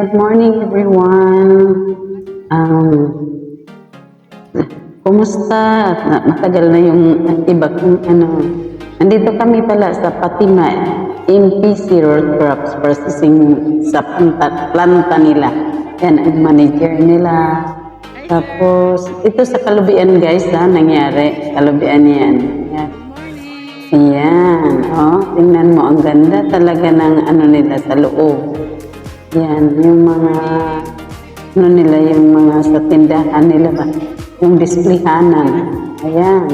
Good morning, everyone. Um, kumusta? Na- Matagal na yung iba kung ano. Nandito kami pala sa Fatima MPC Road Crops Processing sa planta, planta nila. Yan ang manager nila. Tapos, ito sa Kalubian guys ha, nangyari. Kalubian yan. Yan. Ayan, oh, tingnan mo, ang ganda talaga ng ano nila sa loob. Yan, yung mga, ano nila, yung mga sa tindahan nila ba, yung displayhanan. Ayan,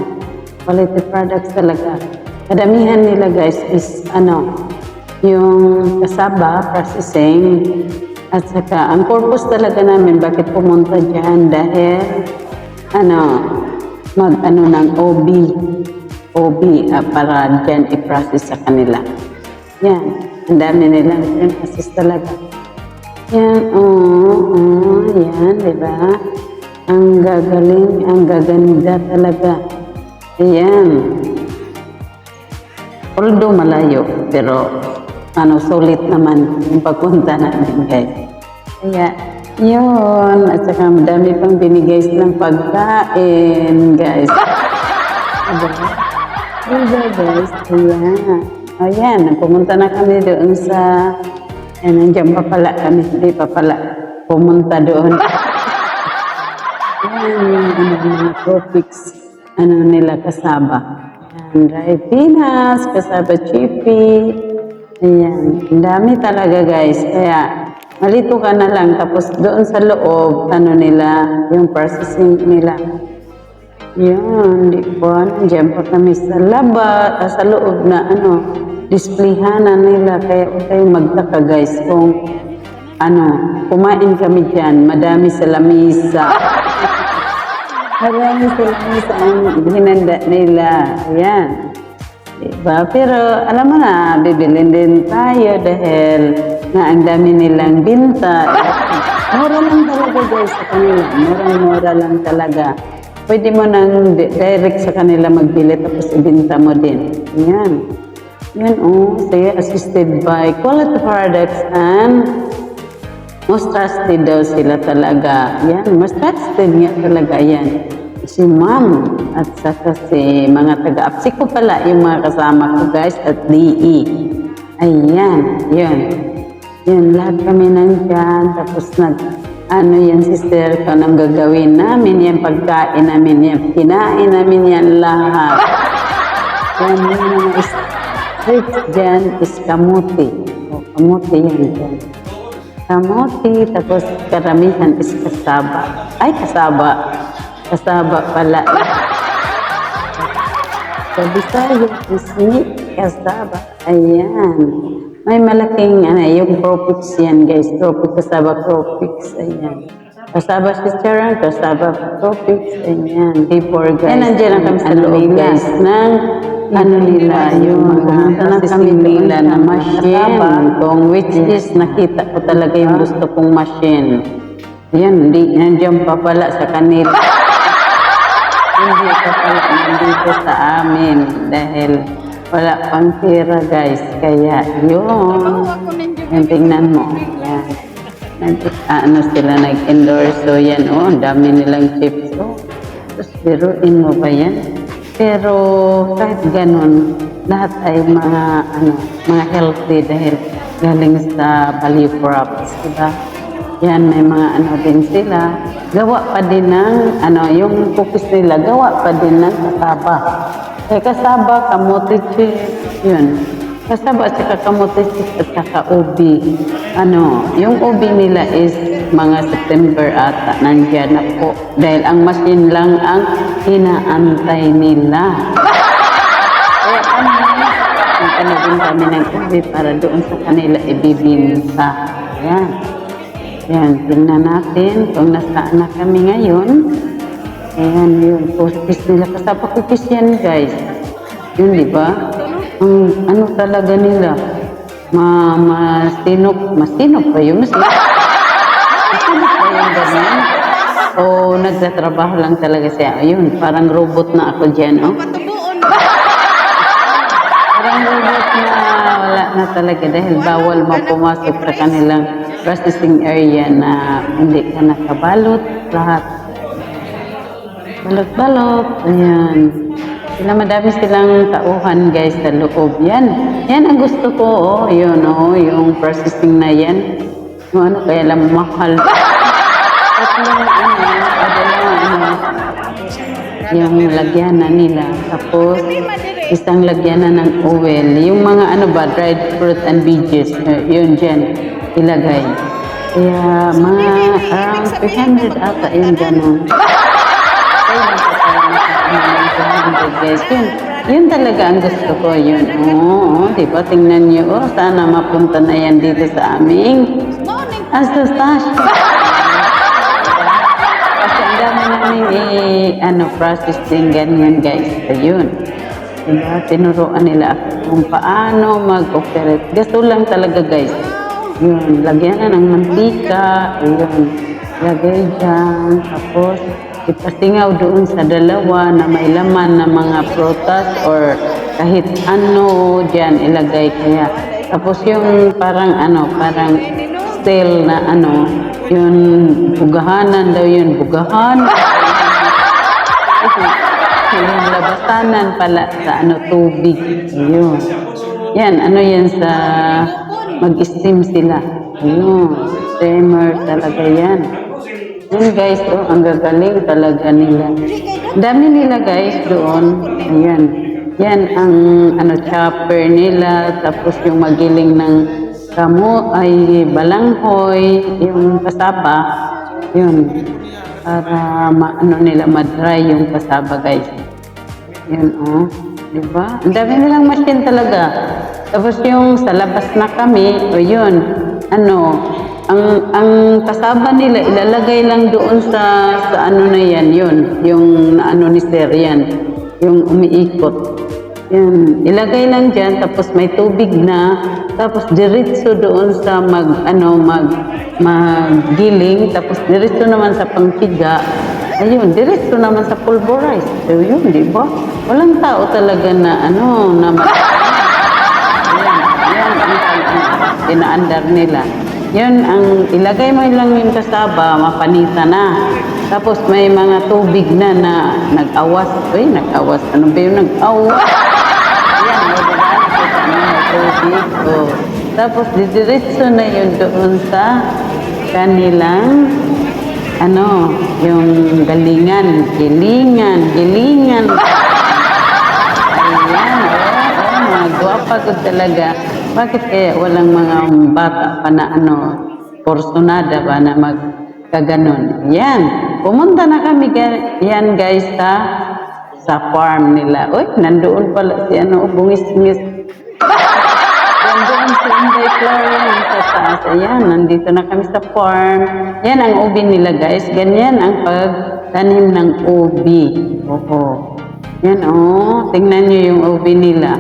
quality products talaga. Kadamihan nila guys is, ano, yung kasaba, processing, at saka, ang purpose talaga namin, bakit pumunta dyan, dahil, ano, mag, ano ng OB, OB ah, para dyan i-process sa kanila. Yan. Ang dami nilang process talaga. Yan. Oo. Oh, yan. Di ba? Ang gagaling. Ang gaganda talaga. Ayan. Although malayo, pero ano, sulit naman yung pagpunta namin, guys. Kaya, yun. At saka madami pang binigay silang pagkain, guys. Diba? Diba guys? Ayan. Ayan, pumunta na kami doon sa... Ayan, nandiyan pa pala kami. Hindi pa pala pumunta doon. Ayan, yung ano, mga tropics. Ano nila, kasaba. Ayan, dry peanuts, kasaba chippy. Ayan, ang dami talaga guys. Kaya, malito ka na lang. Tapos doon sa loob, ano nila, yung processing nila. Yan, di ba? Nandiyan pa kami sa laba, sa loob na ano, displayhanan nila. Kaya huwag kayong magtaka guys kung ano, kumain kami dyan. Madami sa lamisa. Marami sa lamisa ang hinanda nila. Ayan. Diba? Pero alam mo na, bibilin din tayo dahil na ang dami nilang binta. Mura lang talaga guys sa kanila. Murang-mura lang talaga. Pwede mo nang di- direct sa kanila magbili tapos ibinta mo din. Yan. Yan oh, say assisted by quality products and most trusted daw sila talaga. Yan, most trusted nga talaga yan. Si ma'am at saka si mga taga-apsi ko pala yung mga kasama ko guys at DE. Ayan, yun. Yun, lahat kami nandyan. Tapos nag, ano yan, sister ko, anong gagawin namin, yan pagkain namin, yan kinain namin yan lahat. Yan, yung mga street dyan is kamuti. O, kamuti yan dyan. Kamuti, tapos karamihan is kasaba. Ay, kasaba. Kasaba pala. Sa Bisaya is ni kasaba. Ayan. May malaking, ano, yung tropics yan, guys. Tropic, kasaba tropics. Ayan. Kasaba si Charon, kasaba tropics. Ayan. Before, guys. Yan, nandiyan lang kami sa loob, guys. Ng, ano nila, yung mga kami nila na machine. Kung which is, nakita ko talaga yung gusto kong machine. Yan, hindi, nandiyan pa pala sa kanila. hindi pa pala nandito sa amin dahil wala pang pera guys. Kaya yun. Yan, tingnan mo. Nag, ah, ano sila nag-endorse. So yan, oh, ang dami nilang chips. Oh. Tapos biruin mo ba yan? Pero kahit ganun, lahat ay mga ano, mga healthy dahil galing sa value crops, diba? Yan, may mga ano din sila. Gawa pa din ng, ano, yung cookies nila, gawa pa din ng kasaba. Eh, kasaba, kamote chips, yun. Kasaba at saka kamote chips at saka ubi. Ano, yung ubi nila is mga September ata, nandiyan na po. Dahil ang machine lang ang inaantay nila. Kaya kami, ano din kami ng ubi para doon sa kanila ibibinta. Yan. Yan, tingnan natin kung nasaan na kami ngayon. Ayan, yung cookies nila. Kasapa cookies yan, guys. Yun, di ba? Ang ano talaga nila? Ma, masinop. Masinop ba yun? Masinop. Masinop ganyan? O nagtatrabaho lang talaga siya. Ayun, parang robot na ako dyan, oh. Parang robot na wala na talaga dahil bawal mo pumasok sa kanilang processing area na hindi ka nakabalot lahat. Balot-balot. Ayan. Sila madami silang tauhan guys sa loob. Yan. Yan ang gusto ko. Oh. Yun oh. Yung processing na yan. Yung ano kaya lang mahal. At yung ano, adala, ano, yung lagyanan nila. Tapos, isang lagyanan ng oil. Yung mga ano ba, dried fruit and veggies. eh, yun dyan, ilagay. Kaya mga around 300 ata yun ganun. Guys. Yun, yun talaga ang gusto ko yun. Oo, oh, di ba? Tingnan niyo, oh, sana mapunta na yan dito sa aming asustasyon. Kasi ang dami namin i- ano, processing ganyan guys. Ayun. Diba? Tinuruan nila kung paano mag-operate. Gasto lang talaga guys. Yun, lagyan na ng mantika. Ayun, lagay dyan. Tapos, ipasingaw doon sa dalawa na may laman na mga prutas or kahit ano dyan ilagay kaya. Tapos yung parang ano, parang stale na ano, yun bugahanan daw yun, bugahan. yung labasanan pala sa ano tubig. Ayun. Yan, ano yan sa mag-steam sila. Ayun, steamer talaga yan. Yun guys, oh, ang gagaling talaga nila. Dami nila guys doon. Ayan. Yan ang ano chopper nila. Tapos yung magiling ng kamo ay balanghoy. Yung kasaba. Yun. Para maano nila madry yung kasaba guys. Yan oh. Diba? Ang dami nilang machine talaga. Tapos yung sa labas na kami, o yun, ano, ang ang kasaba nila ilalagay lang doon sa sa ano na yan, yun, yung ano ni Sir yan, yung umiikot. Yan, ilagay lang diyan tapos may tubig na tapos diretso doon sa mag ano mag magiling tapos diretso naman sa pangpiga ayun diretso naman sa pulverize so yun di ba walang tao talaga na ano na mag yan, yan ang ang inaandar nila. Yun, ang ilagay mo lang yung kasaba, mapanita na. Tapos may mga tubig na na nag-awas. Uy, nag-awas. Ano ba yung nag-awas? Yan, may tubig. Oh. Tapos didiretso na yun doon sa kanilang ano, yung galingan, gilingan, gilingan. Ayan, oo, oo, mga gwapa ko talaga. Bakit kaya walang mga bata pa na ano, porsunada ba na magkaganon? Yan, pumunta na kami yan guys sa sa farm nila. Uy, nandoon pala si ano, bungis-ngis. Nandoon si Inday Florian sa taas. Ayan, nandito na kami sa farm. Yan ang ubi nila guys. Ganyan ang pagtanim ng ubi. Oo. Yan oh, tingnan nyo yung ubi nila.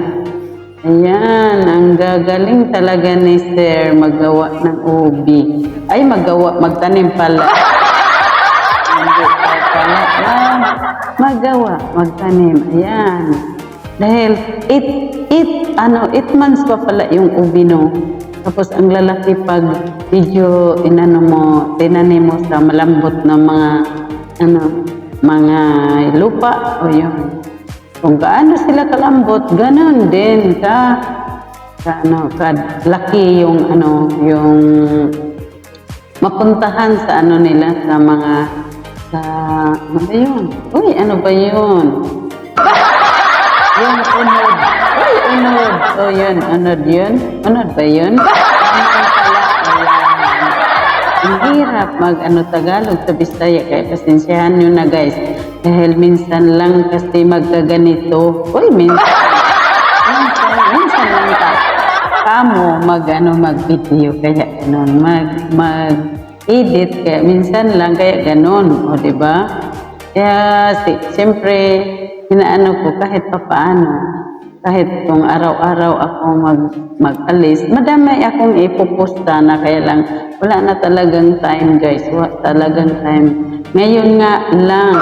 Ayan, ang gagaling talaga ni Sir magawa ng ubi. Ay, magawa, magtanim pala. Hindi pa pala. Ah, magawa, magtanim. Ayan. Dahil it, it, ano, it months pa pala yung ubi, no? Tapos ang lalaki pag medyo inano mo, tinanim mo sa malambot na mga, ano, mga lupa, o yun. Kung gaano sila kalambot, ganon din ka, ka ano, ka laki yung ano, yung mapuntahan sa ano nila sa mga sa ano ba yun? Uy, ano ba yun? yung unod. Uy, unod. Oh, yun. Unod yun. Unod ba yun? Ang hirap mag ano Tagalog sa Bisaya kaya pasensyahan nyo na guys. Dahil minsan lang kasi magkaganito. Uy, minsan. minsan, lang ka. Kamo mag ano mag video kaya ganun. Mag mag edit kaya minsan lang kaya ganun. O di ba? Kaya si, siyempre hinaano ko kahit papaano kahit kung araw-araw ako mag, mag-alis, madami akong ipupusta na kaya lang wala na talagang time guys, wala talagang time. Ngayon nga lang,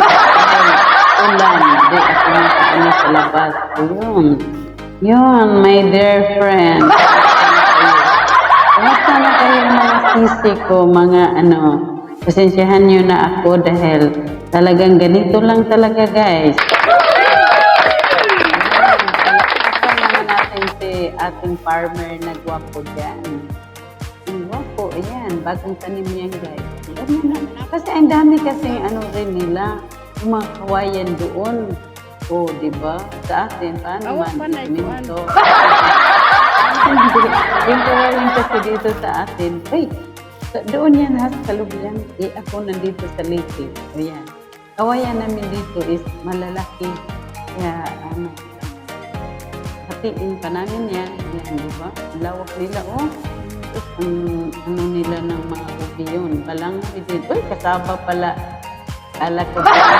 ulan, di ako nakaano sa labas. Ayun, yun, my dear friend. Kumusta na kayo mga sisi ko mga ano, pasensyahan nyo na ako dahil talagang ganito lang talaga guys. Ating farmer na gwapo dyan. Ang gwapo, ayan, bagong tanim yan guys. Kasi ang dami kasi ano rin nila, yung mga kawayan doon. O, di ba? Sa atin, paano Awak man? pa na ikuan. Minto. Hindi. yung kawayan kasi dito sa atin, ay, sa- doon yan ha, sa Kalubian. Eh, ako nandito sa Leyte. O yan. Kawayan namin dito is malalaki. Kaya, ano, hatiin pa namin yan. Yan, di ba? Lawak nila, oh. Ang ano nila ng mga ubi yun. Balang din. Uy, kasaba pala. Kala ko pala.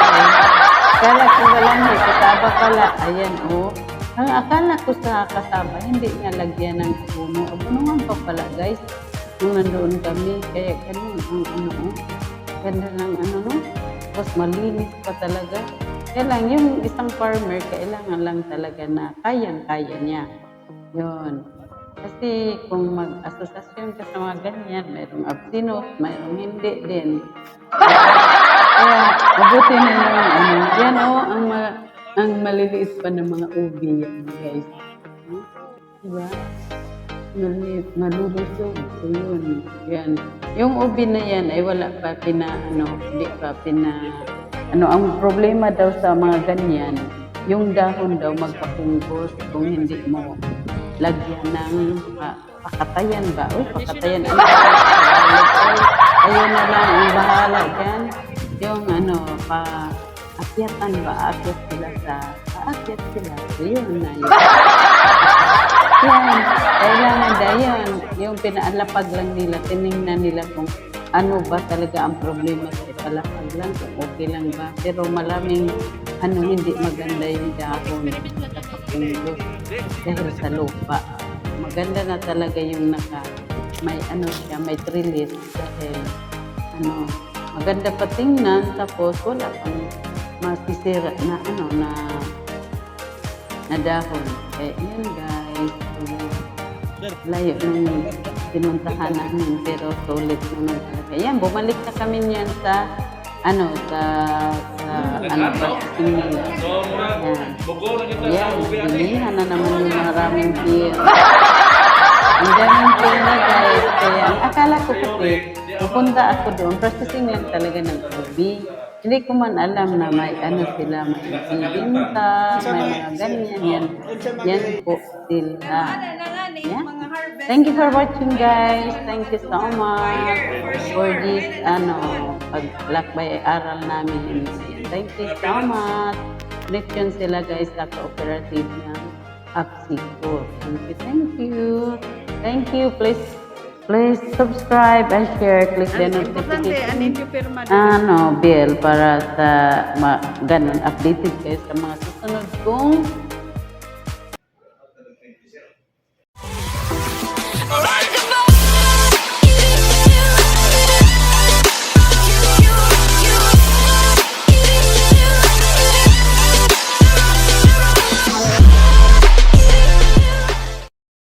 Kala ko walang eh. Kasaba pala. Ayan, oh. Ang akala ko sa kasaba, hindi nga lagyan ng abono. Abonuhan pa pala, guys. Nung nandoon kami, kaya ganun ang ano, oh. Ganda ano, no? Tapos malinis pa talaga. Kaya lang, yung isang farmer, kailangan lang talaga na kayang-kaya niya. Yun. Kasi kung mag-asosasyon ka sa mga ganyan, mayroong absinot, mayroong hindi din. Kaya, mabuti na yung ano. Yan o, ang, ma- ang maliliit pa ng mga ubi yan, guys. Diba? Maliliit, malulusog. So, yun. Yan. Yung ubi na yan ay wala pa pina, ano, hindi pa pina, ano, ang problema daw sa mga ganyan, yung dahon daw magpapungkos kung hindi mo lagyan ng pa, pakatayan ba? Uy, pakatayan. Ayun na lang, ang bahala dyan. Yung ano, pa, akyatan ba? Akyat sila sa, aakyat sila. So, yun na yun. Yan, kailangan na yun. Yung pinaalapag lang nila, tinignan nila kung ano ba talaga ang problema sa ipalapag lang, kung okay lang ba. Pero malaming ano hindi maganda yung dahon dahil sa lupa. Maganda na talaga yung naka may ano siya, may trellis dahil ano, maganda pa tingnan tapos wala pang masisira na ano na na dahon. Eh, yun guys. Layo nung pinuntahan namin pero sulit naman talaga. Yan, bumalik na kami niyan sa ano, sa, sa ano ba, nila. Yan. Yan, bilihan na naman yung maraming beer. Ang daming beer na guys. Kaya akala ko kasi, pupunta ako doon, processing lang talaga ng ubi. Hindi ko man alam na may ano sila, may bibinta, may mga ganyan. Yan, yan po sila. Yeah. Thank you for watching guys. Thank you so much for this ano paglakbay aral namin. Thank you so much. Connection sila guys sa cooperative ng Apsico. Thank you, thank you. Thank you. Please please subscribe and share. Click the Ang importante, notification yung pirma ano, bell para sa ma, ganun, updated kayo sa mga susunod kong